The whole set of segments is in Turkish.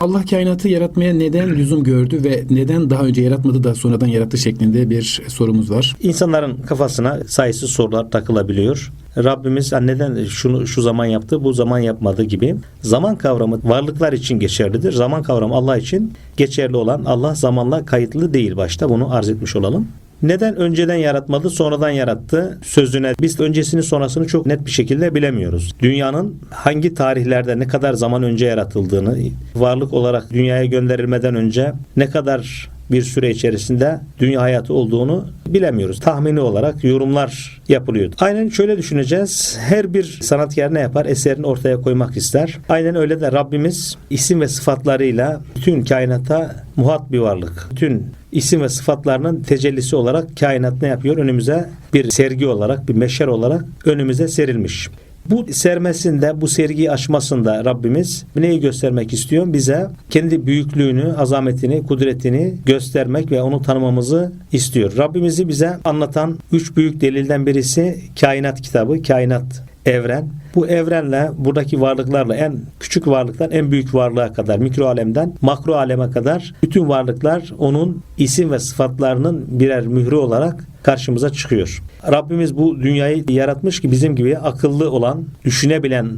Allah kainatı yaratmaya neden lüzum gördü ve neden daha önce yaratmadı da sonradan yarattı şeklinde bir sorumuz var. İnsanların kafasına sayısız sorular takılabiliyor. Rabbimiz "Ha, neden şunu şu zaman yaptı, bu zaman yapmadı gibi. Zaman kavramı varlıklar için geçerlidir. Zaman kavramı Allah için geçerli olan Allah zamanla kayıtlı değil başta. Bunu arz etmiş olalım. Neden önceden yaratmadı, sonradan yarattı sözüne biz öncesini sonrasını çok net bir şekilde bilemiyoruz. Dünyanın hangi tarihlerde ne kadar zaman önce yaratıldığını, varlık olarak dünyaya gönderilmeden önce ne kadar bir süre içerisinde dünya hayatı olduğunu bilemiyoruz. Tahmini olarak yorumlar yapılıyor. Aynen şöyle düşüneceğiz. Her bir sanatkar ne yapar? Eserini ortaya koymak ister. Aynen öyle de Rabbimiz isim ve sıfatlarıyla bütün kainata muhat bir varlık. Bütün isim ve sıfatlarının tecellisi olarak kainat ne yapıyor? Önümüze bir sergi olarak, bir meşer olarak önümüze serilmiş. Bu sermesinde, bu sergiyi açmasında Rabbimiz neyi göstermek istiyor? Bize kendi büyüklüğünü, azametini, kudretini göstermek ve onu tanımamızı istiyor. Rabbimizi bize anlatan üç büyük delilden birisi kainat kitabı, kainat evren. Bu evrenle buradaki varlıklarla en küçük varlıktan en büyük varlığa kadar mikro alemden makro aleme kadar bütün varlıklar onun isim ve sıfatlarının birer mührü olarak karşımıza çıkıyor. Rabbimiz bu dünyayı yaratmış ki bizim gibi akıllı olan, düşünebilen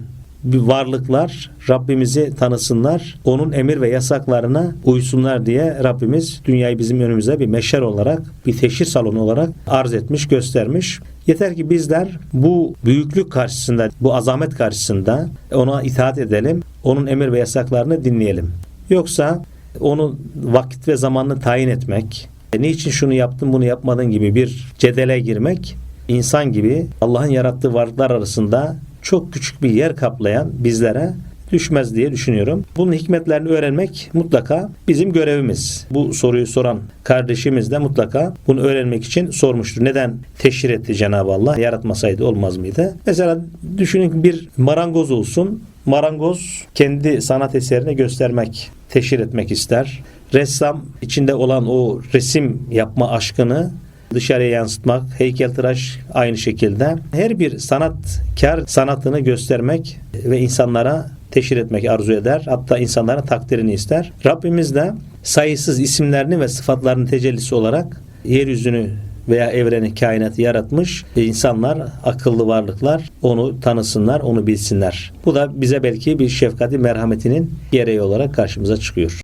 varlıklar Rabbimizi tanısınlar, onun emir ve yasaklarına uysunlar diye Rabbimiz dünyayı bizim önümüze bir meşer olarak, bir teşhir salonu olarak arz etmiş, göstermiş. Yeter ki bizler bu büyüklük karşısında, bu azamet karşısında ona itaat edelim, onun emir ve yasaklarını dinleyelim. Yoksa onu vakit ve zamanını tayin etmek, e, niçin şunu yaptın bunu yapmadın gibi bir cedele girmek insan gibi Allah'ın yarattığı varlıklar arasında çok küçük bir yer kaplayan bizlere düşmez diye düşünüyorum. Bunun hikmetlerini öğrenmek mutlaka bizim görevimiz. Bu soruyu soran kardeşimiz de mutlaka bunu öğrenmek için sormuştur. Neden teşhir etti Cenab-ı Allah? Yaratmasaydı olmaz mıydı? Mesela düşünün bir marangoz olsun. Marangoz kendi sanat eserini göstermek, teşhir etmek ister. Ressam içinde olan o resim yapma aşkını dışarıya yansıtmak, heykeltıraş aynı şekilde. Her bir sanatkar sanatını göstermek ve insanlara teşhir etmek arzu eder. Hatta insanların takdirini ister. Rabbimiz de sayısız isimlerini ve sıfatlarının tecellisi olarak yeryüzünü veya evreni, kainatı yaratmış. İnsanlar, akıllı varlıklar onu tanısınlar, onu bilsinler. Bu da bize belki bir şefkati merhametinin gereği olarak karşımıza çıkıyor.